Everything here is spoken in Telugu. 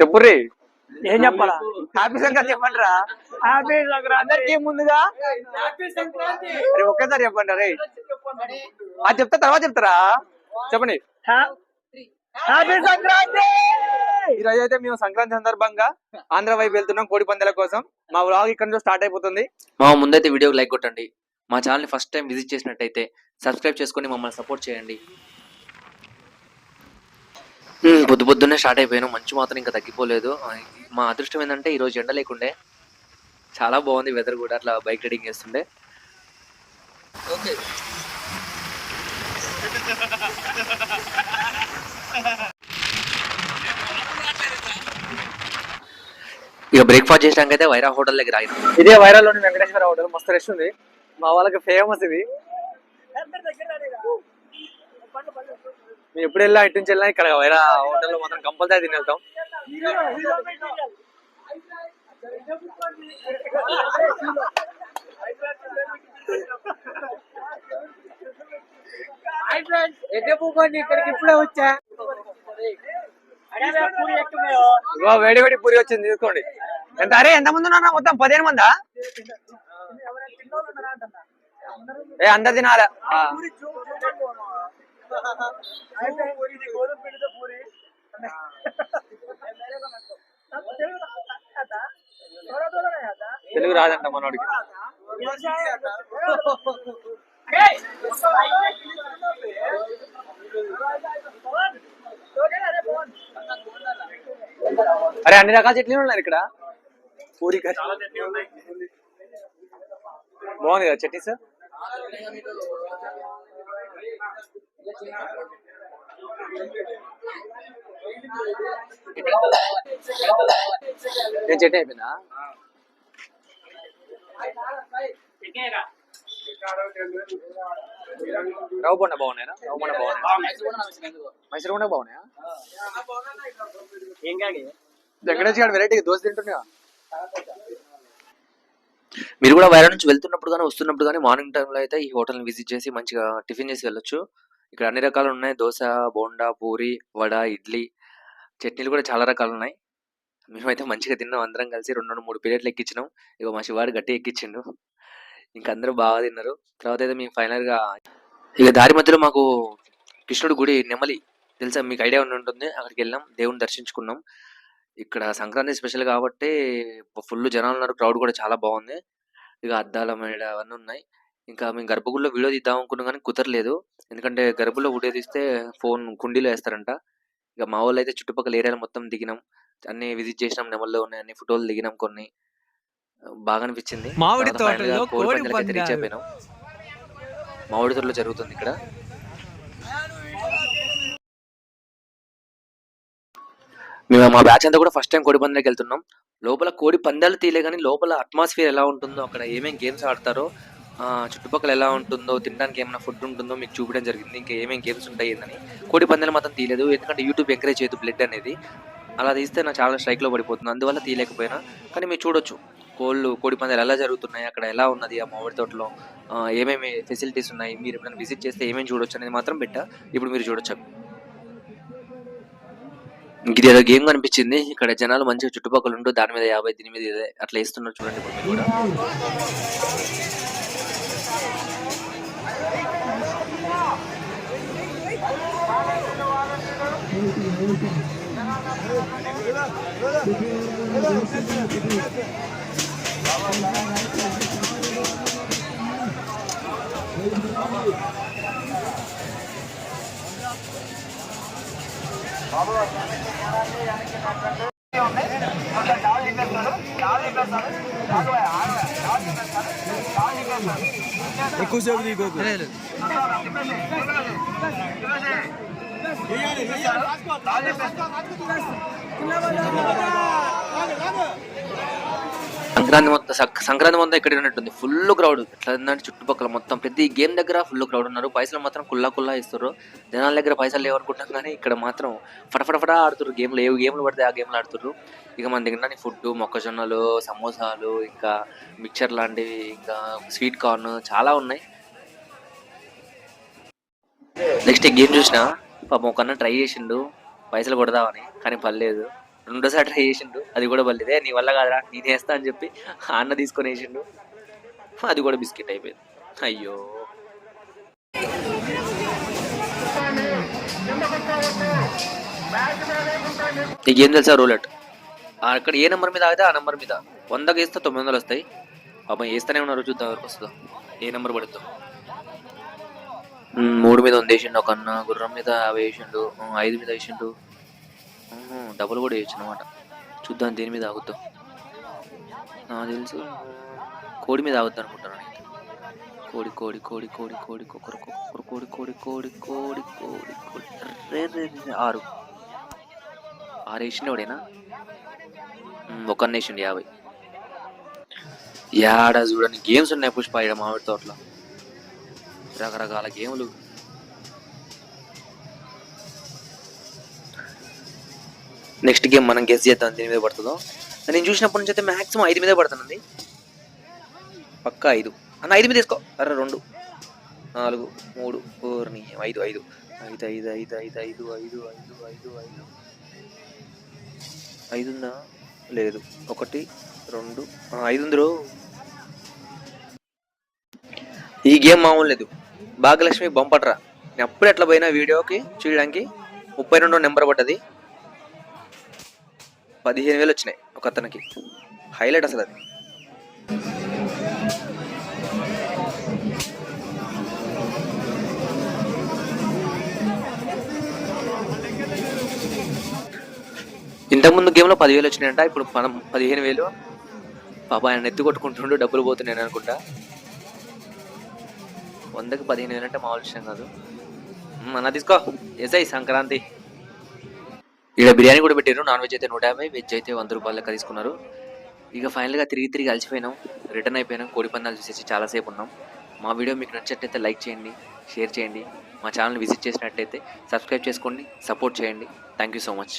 చెప్పుర్రి. ఏం చెప్పాలా? హ్యాపీ సంక్రాంతి చెప్పండి రా హ్యాపీ సంక్రాంతి. అందరికి ముందుగా. అరే ఒకేసారి చెప్పండి రే అది చెప్తా తర్వాత చెప్తారా? చెప్పండి. హ్యాపీ సంక్రాంతి! ఈ రోజు అయితే మేము సంక్రాంతి సందర్భంగా ఆంధ్ర వైపు వెళ్తున్నాం కోడి పందాల కోసం. మా వ్లాగ్ ఇక్కడ నుంచి స్టార్ట్ అయిపోతుంది. మా ముందైతే వీడియోకి లైక్ కొట్టండి. మా ఛానల్ని ఫస్ట్ టైం విజిట్ చేసినట్టయితే సబ్స్క్రైబ్ చేసుకొని మమ్మల్ని సపోర్ట్ చేయండి. పొద్దు పొద్దున్నే స్టార్ట్ అయిపోయాను. మంచు మాత్రం ఇంకా తగ్గిపోలేదు. మా అదృష్టం ఏంటంటే ఈరోజు ఎండ లేకుండే చాలా బాగుంది వెదర్ కూడా అట్లా బైక్ రైడింగ్ చేస్తుండే. ఓకే ఇక బ్రేక్ఫాస్ట్ చేసినాక అయితే వైరా హోటల్ దగ్గర ఆగినాం. ఇదే వైరల్లోని వెంకటేశ్వర హోటల్ మస్తు రెస్ట్ ఉంది. మా వాళ్ళకి ఫేమస్ ఇది. మేము ఎప్పుడు వెళ్ళా ఇటు నుంచి వెళ్ళినా ఇక్కడ వైరా హోటల్లో మాత్రం కంపల్సరీ తిని వెళ్తాం. ఇక్కడికి ఇప్పుడే వచ్చా వేడి వేడి పూరి వచ్చింది తీసుకోండి. ఎంత? అరే ఎంత మంది ఉన్నా మొత్తం పదిహేను మందా? ఏ అందరు తినాలా? తెలుగు రాదంట మనోడికి. అరే అన్ని రకాల చట్నీలు ఉన్నారు ఇక్కడ. పూరి బాగుంది కదా చట్నీ సార్ నేను చట్నీ అయిపోయిందా రవ్వ బొండ బాగున్నాయా? బొండ బాగున్నాయా? మైసూర్ బొండ బాగున్నాయా? వెంకటేష్ గారు వెరైటీ దోశ తింటున్నా మీరు కూడా వైరా నుంచి వెళ్తున్నప్పుడు కానీ వస్తున్నప్పుడు కానీ మార్నింగ్ టైంలో అయితే ఈ హోటల్ని విజిట్ చేసి మంచిగా టిఫిన్ చేసి వెళ్ళొచ్చు. ఇక్కడ అన్ని రకాలు ఉన్నాయి దోశ బోండా పూరి వడ ఇడ్లీ చట్నీలు కూడా చాలా రకాలు ఉన్నాయి మేమైతే మంచిగా తిన్నాం. అందరం కలిసి రెండు రెండు మూడు ప్లేట్లు ఎక్కించినాం. ఇక మా శివాడు గట్టి ఎక్కించిండు. ఇంకా అందరూ బాగా తిన్నారు. తర్వాత అయితే మేము ఫైనల్గా ఇక దారి మధ్యలో మాకు కృష్ణుడు గుడి నెమలి. తెలుసా? మీకు ఐడియా ఉండి ఉంటుంది. అక్కడికి వెళ్ళాం. దేవుని దర్శించుకున్నాం. ఇక్కడ సంక్రాంతి స్పెషల్ కాబట్టి ఫుల్ జనాలు ఉన్నారు. క్రౌడ్ కూడా చాలా బాగుంది. ఇక అద్దాల మేడ అవన్నీ ఉన్నాయి. ఇంకా మేము గర్భగుడిలో వీడియో తీద్దాం అనుకున్నాం కానీ కుదరలేదు. ఎందుకంటే గర్భగుడిలో వీడియో తీస్తే ఫోన్ కుండీలో వేస్తారంట. ఇక మా వాళ్ళు అయితే చుట్టుపక్కల ఏరియాలు మొత్తం దిగినాం. అన్ని విజిట్ చేసినాం నెమల్లో ఉన్నాయి అన్ని ఫోటోలు దిగినాం కొన్ని. బాగా అనిపించింది. మామిడి తోటలో కోడి రీచ్. అయిపోయినాం. మామిడి తోటలో జరుగుతుంది ఇక్కడ. మేము మా బ్యాచ్ అంతా కూడా ఫస్ట్ టైం కోడి పందాలకి వెళ్తున్నాం. లోపల కోడి పందాలు తీయలే కానీ లోపల అట్మాస్ఫియర్ ఎలా ఉంటుందో అక్కడ ఏమేమి గేమ్స్ ఆడతారో చుట్టుపక్కల ఎలా ఉంటుందో తినడానికి ఏమైనా ఫుడ్ ఉంటుందో మీకు చూపించడం జరిగింది. ఇంకా ఏమేమి గేమ్స్ ఉంటాయి అని కోడి పందాలు మాత్రం తీయలేదు. ఎందుకంటే యూట్యూబ్ ఎంకరేజ్ చేయదు బ్లడ్ అనేది. అలా తీస్తే నాకు చాలా స్ట్రైక్లో పడిపోతుంది. అందువల్ల తీయలేకపోయినా. కానీ మీరు చూడొచ్చు. కోళ్ళు కోడి పందాలు ఎలా జరుగుతున్నాయి అక్కడ ఎలా ఉన్నది ఆ మామిడి తోటలో ఏమేమి ఫెసిలిటీస్ ఉన్నాయి మీరు ఎప్పుడైనా విజిట్ చేస్తే ఏమేమి చూడొచ్చు అనేది మాత్రం పెట్టా. ఇప్పుడు మీరు చూడొచ్చు. ఇది ఏదో గేమ్ కనిపించింది. ఇక్కడ జనాలు మంచిగా చుట్టుపక్కల ఉంటూ దాని మీద యాభై దీని మీద అట్లా ఇస్తున్నారు చూడండి ఇప్పుడు మీరు కూడా. ఎక్కువసేపు దిగోకు సంక్రాంతి మొత్తం సంక్రాంతి మొత్తం ఇక్కడ ఉన్నట్టుంది. ఫుల్ క్రౌడ్ ఎట్లా ఉందంటే చుట్టుపక్కల మొత్తం ప్రతి గేమ్ దగ్గర ఫుల్ క్రౌడ్ ఉన్నారు. పైసలు మాత్రం కుల్లా కుల్లా ఇస్తారు జనాల దగ్గర పైసలు లేవనుకుంటాం కానీ ఇక్కడ మాత్రం ఫటఫటఫట ఆడుతున్నారు గేమ్లు ఏ గేమ్లు పడితే ఆ గేమ్లు ఆడుతున్నారు ఇక మన దగ్గర ఫుడ్ మొక్కజొన్నలు సమోసాలు ఇంకా మిక్చర్ లాంటివి ఇంకా స్వీట్ కార్న్ చాలా ఉన్నాయి. నెక్స్ట్ గేమ్ చూసినా పాపం ఒక ట్రై చేసిండు పైసలు కొడదామని కానీ పర్లేదు. రెండోసారి ట్రై చేసిండు అది కూడా పర్లేదే. నీ వల్ల కాదురా నేను వేస్తా అని చెప్పి ఆ అన్న తీసుకొని వేసిండు. అది కూడా బిస్కెట్ అయిపోయింది. అయ్యో. నీకు ఏం తెలుసా రూలెట్ అక్కడ ఏ నెంబర్ మీద ఆగితే ఆ నెంబర్ మీద. వందకి వేస్తే తొమ్మిది వందలు వస్తాయి. పాపం వేస్తూనే ఉన్నారు చూద్దాం ఎవరికి వస్తుందో. ఏ నెంబర్ పడుతుందో మూడు మీద వంద వేసిండు ఒక అన్న గుర్రం మీద యాభై వేసిండు ఐదు మీద వేసిండు. ఉహు, డబుల్ కూడా వేయచ్చు అనమాట చూద్దాం దేని మీద ఆగుద్దాం. నాకు తెలుసు. కోడి మీద ఆగుద్దాం అనుకుంటాను నేను కోడి కోడి కోడి కోడి కోడి కుక్కరు కుక్కరు కోడి కోడి కోడి కోడి కోడి కోడి. రే రే ఆరు. ఆరు వేసిండు ఎవడేనా ఒక అన్న వేసిండు యాభై. యాడ చూడండి గేమ్స్ ఉన్నాయి పుష్ప ఇక్కడ మామిడి తోటలో. రకరకాల గేములు. నెక్స్ట్ గేమ్ మనం గెస్ చేద్దాం దీని మీద పడుతుందో. నేను చూసినప్పటి నుంచి అయితే మ్యాక్సిమం ఐదు మీదే పడుతుంది పక్క ఐదు. అన్న ఐదు మీద తీసుకో అరే రెండు. నాలుగు మూడు ఫోర్ని ఐదు ఐదు. ఐదు ఐదు ఐదు ఐదు ఐదు ఐదు ఐదు ఐదు ఐదు. ఐదు ఉందా? లేదు. ఒకటి రెండు. ఐదు ఉందిరో. ఈ గేమ్ మామూలు లేదు. భాగ్యలక్ష్మి బొంపట్రా. నేను అప్పుడు ఎట్లా పోయినా వీడియోకి చూడడానికి ముప్పై రెండో నెంబర్ పడ్డది. పదిహేను వేలు వచ్చినాయి ఒక అతనికి. హైలైట్ అసలు అది. ఇంతకుముందు గేమ్లో పదివేలు వచ్చినాయంట ఇప్పుడు మనం పదిహేను వేలు. పాప ఆయన ఎత్తి కొట్టుకుంటుండు డబ్బులు పోతున్నాయి అనుకుంటా. వందకి పదిహేను వేలు అంటే మామూలు విషయం కాదు. మ్మ్, అన్న తీసుకో. ఎస్ఐ సంక్రాంతి. ఇక్కడ బిర్యానీ కూడా పెట్టారు నాన్ వెజ్ అయితే నూట యాభై వెజ్ అయితే వంద రూపాయల లెక్క తీసుకున్నారు. ఇక ఫైనల్గా తిరిగి తిరిగి అలసిపోయినాం రిటర్న్ అయిపోయినాం కోడి పందాలు చూసేసి చాలాసేపు ఉన్నాం. మా వీడియో మీకు నచ్చినట్టయితే లైక్ చేయండి షేర్ చేయండి. మా ఛానల్ విజిట్ చేసినట్టయితే సబ్స్క్రైబ్ చేసుకోండి సపోర్ట్ చేయండి. Thank you so much